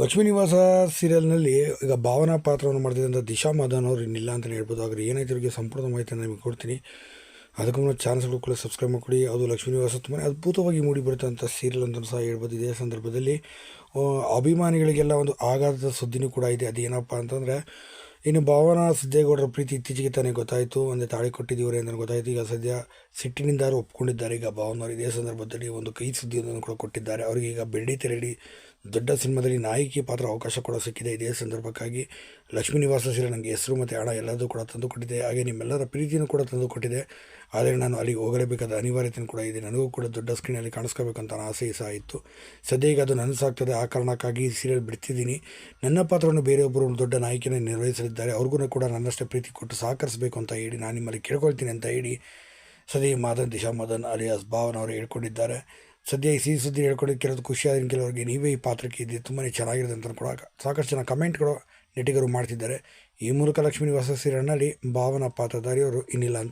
ಲಕ್ಷ್ಮೀ ನಿವಾಸ ಸೀರಿಯಲ್ನಲ್ಲಿ ಈಗ ಭಾವನಾ ಪಾತ್ರವನ್ನು ಮಾಡ್ತಿದ್ದಂಥ ದಿಶಾ ಮದನ್ ಅವ್ರು ಇನ್ನಿಲ್ಲ ಅಂತಲೇ ಹೇಳ್ಬೋದು. ಆದರೆ ಏನಾಯ್ತು ಅವರಿಗೆ ಸಂಪೂರ್ಣ ಮಾಹಿತಿಯನ್ನು ನಿಮಗೆ ಕೊಡ್ತೀನಿ. ಅದಕ್ಕೂ ಮುನ್ನ ಚಾನಲ್ಗಳು ಕೂಡ ಸಬ್ಸ್ಕ್ರೈಬ್ ಮಾಡಿ ಅದು ಲಕ್ಷ್ಮೀ ನಿವಾಸ ತುಂಬಾ ಅದ್ಭುತವಾಗಿ ಮೂಡಿ ಬರುತ್ತಂಥ ಸೀರಿಯಲ್ ಅಂತ ಸಹ ಹೇಳ್ಬೋದು. ಇದೇ ಸಂದರ್ಭದಲ್ಲಿ ಅಭಿಮಾನಿಗಳಿಗೆಲ್ಲ ಒಂದು ಆಘಾತದ ಸುದ್ದಿನೂ ಕೂಡ ಇದೆ. ಅದೇನಪ್ಪ ಅಂತಂದರೆ ಇನ್ನು ಭಾವನಾ ಸಿದ್ದೇಗೌಡರ ಪ್ರೀತಿ ಇತ್ತೀಚೆಗೆ ತಾನೇ ಗೊತ್ತಾಯಿತು. ಒಂದು ತಾಳಿ ಕೊಟ್ಟಿದ್ದೀವ್ರೆ ಅಂತ ಗೊತ್ತಾಯಿತು. ಈಗ ಸದ್ಯ ಸಿಟ್ಟಿನಿಂದ ಒಪ್ಕೊಂಡಿದ್ದಾರೆ. ಈಗ ಭಾವನವರು ಇದೇ ಸಂದರ್ಭದಲ್ಲಿ ಒಂದು ಕೈ ಸುದ್ದಿಯನ್ನು ಕೂಡ ಕೊಟ್ಟಿದ್ದಾರೆ. ಅವರಿಗೆ ಈಗ ಬೆಳ್ಳಿ ತೆರಳಿ ದೊಡ್ಡ ಸಿನಿಮಾದಲ್ಲಿ ನಾಯಕಿ ಪಾತ್ರ ಅವಕಾಶ ಕೂಡ ಸಿಕ್ಕಿದೆ. ಇದೇ ಸಂದರ್ಭಕ್ಕಾಗಿ ಲಕ್ಷ್ಮೀ ನಿವಾಸ ಸೀರೆ ನನಗೆ ಹೆಸರು ಮತ್ತು ಹಣ ಎಲ್ಲದೂ ಕೂಡ ತಂದು ಕೊಟ್ಟಿದೆ. ಹಾಗೆ ನಿಮ್ಮೆಲ್ಲರ ಪ್ರೀತಿಯನ್ನು ಕೂಡ ತಂದು ಕೊಟ್ಟಿದೆ. ಆದರೆ ನಾನು ಅಲ್ಲಿಗೆ ಹೋಗಲೇಬೇಕಾದ ಅನಿವಾರ್ಯತೆಯೂ ಕೂಡ ಇದೆ. ನನಗೂ ಕೂಡ ದೊಡ್ಡ ಸ್ಕ್ರೀನಲ್ಲಿ ಅಂತ ಆಸೆ ಸಹ ಇತ್ತು. ಸದ್ಯ ಈಗ ಅದು ನನಸಾಗ್ತದೆ. ಆ ಕಾರಣಕ್ಕಾಗಿ ಈ ಸೀರಿಯಲ್ ಬಿಡ್ತಿದ್ದೀನಿ. ನನ್ನ ಪಾತ್ರವನ್ನು ಬೇರೆಯೊಬ್ಬರು ದೊಡ್ಡ ನಾಯಕಿನ ನಿರ್ವಹಿಸಲಿದ್ದಾರೆ ಅವ್ರಿಗೂ ಕೂಡ ನನ್ನಷ್ಟೇ ಪ್ರೀತಿ ಕೊಟ್ಟು ಸಹಕರಿಸಬೇಕು ಅಂತ ಹೇಳಿ ನಾನು ನಿಮ್ಮಲ್ಲಿ ಕೇಳ್ಕೊಳ್ತೀನಿ ಅಂತ ಹೇಳಿ ಸದ್ಯ ಮಾದನ್ ದಿಶಾ ಮದನ್ ಅಲಿಯಾಸ್ ಭಾವನ್ ಅವರು ಹೇಳ್ಕೊಂಡಿದ್ದಾರೆ. ಸದ್ಯ ಈ ಸಿಹಿ ಸುದ್ದಿ ಹೇಳ್ಕೊಂಡಿದ್ದು ಕೆಲವು ಖುಷಿಯಾದ ಕೆಲವರಿಗೆ ನೀವೇ ಈ ಪಾತ್ರಕ್ಕೆ ಇದೆ ತುಂಬಾ ಚೆನ್ನಾಗಿದೆ ಅಂತ ಕೂಡ ಸಾಕಷ್ಟು ಜನ ಕಮೆಂಟ್ಗಳು ನೆಟಿಗರು ಮಾಡ್ತಿದ್ದಾರೆ. ಈ ಮೂಲಕ ಲಕ್ಷ್ಮೀ ನಿವಾಸ ಸೀರಿಯಲ್ನಲ್ಲಿ ಭಾವನಾ ಪಾತ್ರಧಾರಿಯವರು ಇನ್ನಿಲ್ಲ ಅಂತ